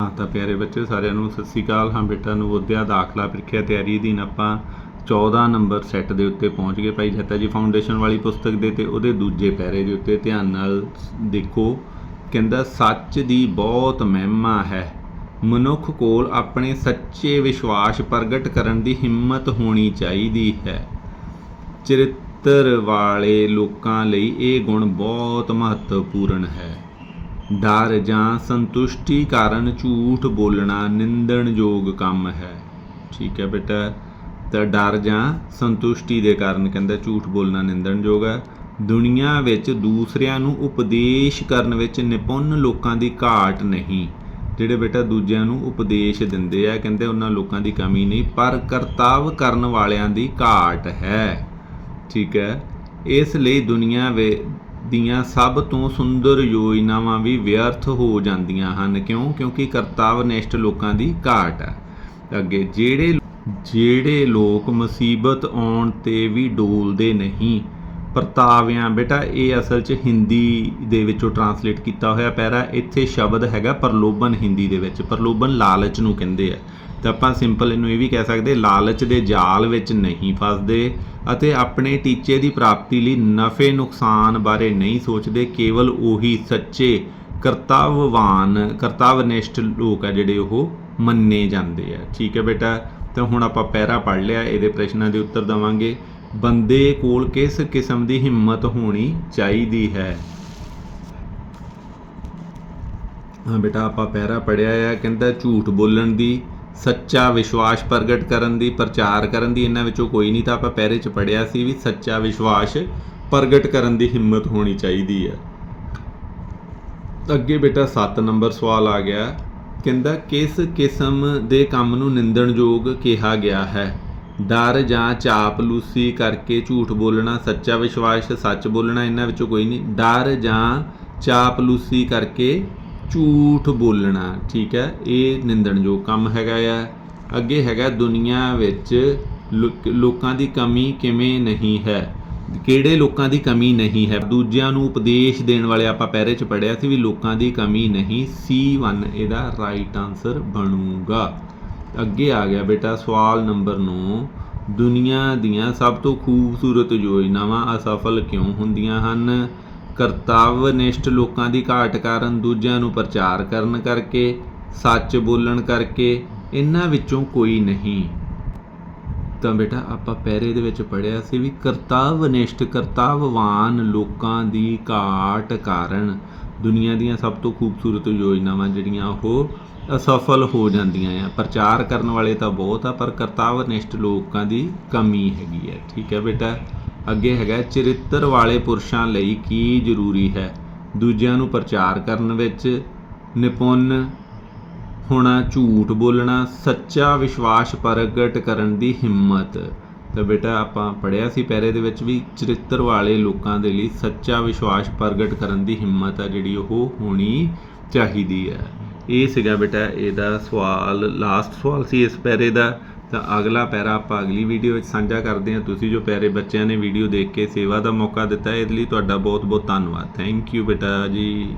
ਹਾਂ ਤਾਂ ਪਿਆਰੇ ਬੱਚੇ ਸਾਰਿਆਂ ਨੂੰ ਸਤਿ ਸ੍ਰੀ ਅਕਾਲ। ਹਾਂ ਬੇਟਾ ਨਵੋਦਿਆ ਦਾਖਲਾ ਪ੍ਰੀਖਿਆ ਤਿਆਰੀ ਅਧੀਨ ਆਪਾਂ 14 ਨੰਬਰ ਸੈੱਟ ਦੇ ਉੱਤੇ ਪਹੁੰਚ ਗਏ ਭਾਈ ਜੱਤਾ ਜੀ ਫਾਊਂਡੇਸ਼ਨ ਵਾਲੀ ਪੁਸਤਕ ਦੇ ਤੇ ਉਹਦੇ ਦੂਜੇ ਪੈਰੇ ਦੇ ਉੱਤੇ ਧਿਆਨ ਨਾਲ ਦੇਖੋ, ਕਹਿੰਦਾ, ਸੱਚ ਦੀ ਬਹੁਤ ਮਹਿਮਾ ਹੈ। ਮਨੁੱਖ ਕੋਲ ਆਪਣੇ ਸੱਚੇ ਵਿਸ਼ਵਾਸ ਪ੍ਰਗਟ ਕਰਨ ਦੀ ਹਿੰਮਤ ਹੋਣੀ ਚਾਹੀਦੀ ਹੈ। ਚਰਿੱਤਰ ਵਾਲੇ ਲੋਕਾਂ ਲਈ ਇਹ ਗੁਣ ਬਹੁਤ ਮਹੱਤਵਪੂਰਨ ਹੈ। ਡਰ ਜਾਂ ਸੰਤੁਸ਼ਟੀ ਕਾਰਨ ਝੂਠ ਬੋਲਣਾ ਨਿੰਦਣਯੋਗ ਕੰਮ ਹੈ। ਠੀਕ ਹੈ ਬੇਟਾ। ਤਾਂ ਡਰ ਜਾਂ ਸੰਤੁਸ਼ਟੀ ਦੇ ਕਾਰਨ ਕਹਿੰਦਾ ਝੂਠ ਬੋਲਣਾ ਨਿੰਦਣਯੋਗ ਹੈ। ਦੁਨੀਆ ਵਿੱਚ ਦੂਸਰਿਆਂ ਨੂੰ ਉਪਦੇਸ਼ ਕਰਨ ਵਿੱਚ ਨਿਪੁੰਨ ਲੋਕਾਂ ਦੀ ਘਾਟ ਨਹੀਂ। ਜਿਹੜੇ ਬੇਟਾ ਦੂਜਿਆਂ ਨੂੰ ਉਪਦੇਸ਼ ਦਿੰਦੇ ਆ, ਕਹਿੰਦੇ ਉਹਨਾਂ ਲੋਕਾਂ ਦੀ ਕਮੀ ਨਹੀਂ, ਪਰ ਕਰਤੱਵ ਕਰਨ ਵਾਲਿਆਂ ਦੀ ਘਾਟ ਹੈ। ਠੀਕ ਹੈ। ਇਸ ਲਈ ਦੁਨੀਆ ਵੇ ਦੀਆਂ ਸਭ ਤੋਂ ਸੁੰਦਰ ਯੋਜਨਾਵਾਂ ਵੀ ਵਿਅਰਥ ਹੋ ਜਾਂਦੀਆਂ ਹਨ। ਕਿਉਂ? ਕਿਉਂਕਿ ਕਰਤੱਵਨਿਸ਼ਟ ਲੋਕਾਂ ਦੀ ਘਾਟ ਹੈ। ਅੱਗੇ, ਜਿਹੜੇ ਜਿਹੜੇ ਲੋਕ ਮੁਸੀਬਤ ਆਉਣ ਤੇ ਵੀ ਡੋਲਦੇ ਨਹੀਂ, ਪਰਤਾਵਿਆਂ, ਬੇਟਾ, ਇਹ ਅਸਲ 'ਚ ਹਿੰਦੀ ਦੇ ਵਿੱਚੋਂ ਟਰਾਂਸਲੇਟ ਕੀਤਾ ਹੋਇਆ ਪੈਰਾ ਇੱਥੇ ਸ਼ਬਦ ਹੈਗਾ ਪ੍ਰਲੋਭਨ ਹਿੰਦੀ ਦੇ ਵਿੱਚ। ਪ੍ਰਲੋਭਨ ਲਾਲਚ ਨੂੰ ਕਹਿੰਦੇ ਆ। ਤਾਂ ਆਪਾਂ ਸਿੰਪਲ ਇਹਨੂੰ ਇਹ ਵੀ ਕਹਿ ਸਕਦੇ, ਲਾਲਚ ਦੇ ਜਾਲ ਵਿੱਚ ਨਹੀਂ ਫਸਦੇ ਅਤੇ ਆਪਣੇ ਟੀਚੇ ਦੀ ਪ੍ਰਾਪਤੀ ਲਈ ਨਫੇ ਨੁਕਸਾਨ ਬਾਰੇ ਨਹੀਂ ਸੋਚਦੇ, ਕੇਵਲ ਉਹੀ ਸੱਚੇ ਕਰਤੱਵਵਾਨ ਕਰਤੱਵਨਿਸ਼ਟ ਲੋਕ ਆ ਜਿਹੜੇ ਉਹ ਮੰਨੇ ਜਾਂਦੇ ਆ। ਠੀਕ ਹੈ ਬੇਟਾ, ਤਾਂ ਹੁਣ ਆਪਾਂ ਪੈਰਾ ਪੜ ਲਿਆ, ਇਹਦੇ ਪ੍ਰਸ਼ਨਾਂ ਦੇ ਉੱਤਰ ਦਵਾਂਗੇ। ਬੰਦੇ ਕੋਲ ਕਿਸ ਕਿਸਮ ਦੀ ਹਿੰਮਤ ਹੋਣੀ ਚਾਹੀਦੀ ਹੈ? ਹਾਂ ਬੇਟਾ, ਆਪਾਂ ਪੈਰਾ ਪੜਿਆ ਆ, ਕਹਿੰਦਾ ਝੂਠ ਬੋਲਣ ਦੀ ਸੱਚਾ ਵਿਸ਼ਵਾਸ ਪ੍ਰਗਟ ਕਰਨ ਦੀ, ਪ੍ਰਚਾਰ ਕਰਨ ਦੀ, ਇਹਨਾਂ ਵਿੱਚੋਂ ਕੋਈ ਨਹੀਂ ਤਾਂ ਆਪਾਂ ਪਹਿਰੇ 'ਚ ਪੜਿਆ ਸੀ ਵੀ ਸੱਚਾ ਵਿਸ਼ਵਾਸ ਪ੍ਰਗਟ ਕਰਨ ਦੀ ਹਿੰਮਤ ਹੋਣੀ ਚਾਹੀਦੀ ਹੈ। ਅੱਗੇ ਬੇਟਾ 7 ਨੰਬਰ ਸਵਾਲ ਆ ਗਿਆ। ਕਹਿੰਦਾ, ਕਿਸ ਕਿਸਮ ਦੇ ਕੰਮ ਨੂੰ ਨਿੰਦਣਯੋਗ ਕਿਹਾ ਗਿਆ ਹੈ? ਡਰ ਜਾਂ ਚਾਪਲੂਸੀ ਕਰਕੇ ਝੂਠ ਬੋਲਣਾ, ਸੱਚਾ ਵਿਸ਼ਵਾਸ, ਸੱਚ ਬੋਲਣਾ, ਇਹਨਾਂ ਵਿੱਚੋਂ ਕੋਈ ਨਹੀਂ। ਡਰ ਜਾਂ ਚਾਪਲੂਸੀ ਕਰਕੇ ਝੂਠ ਬੋਲਣਾ, ਠੀਕ ਹੈ? ਇਹ ਨਿੰਦਣਯੋਗ ਕੰਮ ਹੈਗਾ ਆ। ਅੱਗੇ ਹੈਗਾ, ਦੁਨੀਆ ਵਿੱਚ ਲੋਕ- ਲੋਕਾਂ ਦੀ ਕਮੀ ਕਿਵੇਂ ਨਹੀਂ ਹੈ? ਕਿਹੜੇ ਲੋਕਾਂ ਦੀ ਕਮੀ ਨਹੀਂ ਹੈ? ਦੂਜਿਆਂ ਨੂੰ ਉਪਦੇਸ਼ ਦੇਣ ਵਾਲੇ ਆਪਾਂ ਪਹਿਰੇ ਚ ਪੜਿਆ ਸੀ ਵੀ ਲੋਕਾਂ ਦੀ ਕਮੀ ਨਹੀਂ C1 ਇਹਦਾ ਰਾਈਟ ਆਨਸਰ ਬਣੂਗਾ। ਅੱਗੇ ਆ ਗਿਆ ਬੇਟਾ, ਸਵਾਲ ਨੰਬਰ 9 ਦੁਨੀਆ ਦੀਆਂ ਸਭ ਤੋਂ ਖੂਬਸੂਰਤ ਯੋਜਨਾਵਾਂ ਅਸਫਲ ਕਿਉਂ ਹੁੰਦੀਆਂ ਹਨ? ਕਰਤੱਵਨਿਸ਼ਟ ਲੋਕਾਂ ਦੀ ਘਾਟ ਕਾਰਨ ਦੂਜਿਆਂ ਨੂੰ ਪ੍ਰਚਾਰ ਕਰਨ ਕਰਕੇ, ਸੱਚ ਬੋਲਣ ਕਰਕੇ, ਇਹਨਾਂ ਵਿੱਚੋਂ ਕੋਈ ਨਹੀਂ। ਤਾਂ ਬੇਟਾ, ਆਪਾਂ ਪਹਿਰੇ ਦੇ ਵਿੱਚ ਪੜਿਆ ਸੀ ਵੀ ਕਰਤੱਵਨਿਸ਼ਟ, ਕਰਤੱਵਵਾਨ ਲੋਕਾਂ ਦੀ ਘਾਟ ਕਾਰਨ ਦੁਨੀਆ ਦੀਆਂ ਸਭ ਤੋਂ ਖੂਬਸੂਰਤ ਯੋਜਨਾਵਾਂ ਜਿਹੜੀਆਂ ਉਹ ਅਸਫਲ ਹੋ ਜਾਂਦੀਆਂ ਆ। ਪ੍ਰਚਾਰ ਕਰਨ ਵਾਲੇ ਤਾਂ ਬਹੁਤ ਆ, ਪਰ ਕਰਤੱਵਨਿਸ਼ਟ ਲੋਕਾਂ ਦੀ ਕਮੀ ਹੈਗੀ ਹੈ ਠੀਕ ਹੈ ਬੇਟਾ? ਅੱਗੇ ਹੈਗਾ ਚਰਿੱਤਰ ਵਾਲੇ ਪੁਰਸ਼ਾਂ ਲਈ ਕੀ ਜ਼ਰੂਰੀ ਹੈ? ਦੂਜਿਆਂ ਨੂੰ ਪ੍ਰਚਾਰ ਕਰਨ ਵਿੱਚ ਨਿਪੁੰਨ ਹੋਣਾ, ਝੂਠ ਬੋਲਣਾ, ਸੱਚਾ ਵਿਸ਼ਵਾਸ ਪ੍ਰਗਟ ਕਰਨ ਦੀ ਹਿੰਮਤ। ਤਾਂ ਬੇਟਾ, ਆਪਾਂ ਪੜਿਆ ਸੀ ਪਹਿਰੇ ਦੇ ਵਿੱਚ ਵੀ ਚਰਿੱਤਰ ਵਾਲੇ ਲੋਕਾਂ ਦੇ ਲਈ ਸੱਚਾ ਵਿਸ਼ਵਾਸ ਪ੍ਰਗਟ ਕਰਨ ਦੀ ਹਿੰਮਤ ਆ ਜਿਹੜੀ ਉਹ ਹੋਣੀ ਚਾਹੀਦੀ ਹੈ। ਇਹ ਸੀਗਾ ਬੇਟਾ, ਇਹਦਾ ਸਵਾਲ ਲਾਸਟ ਸਵਾਲ ਸੀ ਇਸ ਪੈਰੇ ਦਾ। ਤਾਂ ਅਗਲਾ ਪੈਰਾ ਆਪਾਂ ਅਗਲੀ ਵੀਡੀਓ ਵਿੱਚ ਸਾਂਝਾ ਕਰਦੇ ਹਾਂ। ਤੁਸੀਂ ਜੋ ਪਿਆਰੇ ਬੱਚਿਆਂ ਨੇ ਵੀਡੀਓ ਦੇਖ ਕੇ ਸੇਵਾ ਦਾ ਮੌਕਾ ਦਿੱਤਾ, ਇਹਦੇ ਲਈ ਤੁਹਾਡਾ ਬਹੁਤ ਬਹੁਤ ਧੰਨਵਾਦ। ਥੈਂਕ ਯੂ ਬੇਟਾ ਜੀ।